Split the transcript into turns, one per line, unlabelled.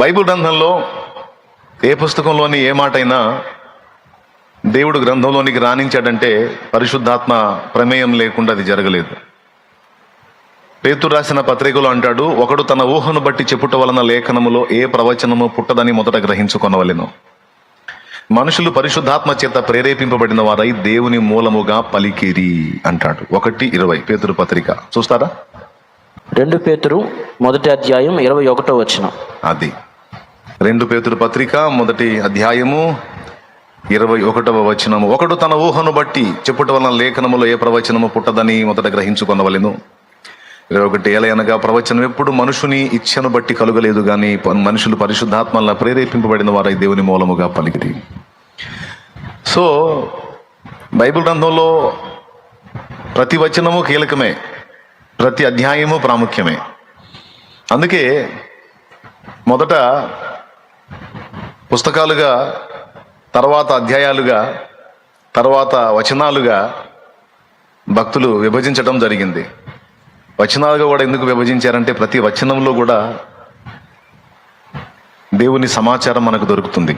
Bible గ్రంథంలో ఏ పుస్తకంలోని ఏ మాట అయినా దేవుడు గ్రంథంలోనికి రాణించాడంటే పరిశుద్ధాత్మ ప్రమేయం లేకుండా అది జరగలేదు. పేతురు రాసిన పత్రికలో అంటాడు ఒకడు తన ఊహను బట్టి చెప్పుట వలన లేఖనములో ఏ ప్రవచనము పుట్టదని మొదట గ్రహించుకొనవలెను. మనుషులు పరిశుద్ధాత్మ చేత ప్రేరేపింపబడిన వారై దేవుని మూలముగా పలికిరి అంటాడు. ఒకటి ఇరవై పేతురు పత్రిక. చూస్తారా?
రెండు పేతురు మొదటి అధ్యాయం ఇరవై ఒకటో వచ్చిన
అది. రెండు పేతురు పత్రిక మొదటి అధ్యాయము ఇరవై ఒకటవ వచనము. ఒకడు తన ఊహను బట్టి చెప్పుట వలన లేఖనములో ఏ ప్రవచనము పుట్టదని మొదట గ్రహించుకొనవలెను. ఇరవై ఒకటి ఏలయనగా ప్రవచనం ఎప్పుడు మనుషుని ఇచ్ఛను బట్టి కలుగలేదు కానీ మనుషులు పరిశుద్ధాత్మల ప్రేరేపింపబడిన వారై దేవుని మూలముగా పలికిరి. సో బైబిల్ గ్రంథంలో ప్రతి వచనము కీలకమే. ప్రతి అధ్యాయము ప్రాముఖ్యమే. అందుకే మొదట పుస్తకాలుగా తర్వాత అధ్యాయాలుగా తర్వాత వచనాలుగా భక్తులు విభజించడం జరిగింది. వచనాలుగా కూడా ఎందుకు విభజించారంటే ప్రతి వచనంలో కూడా దేవుని సమాచారం మనకు దొరుకుతుంది.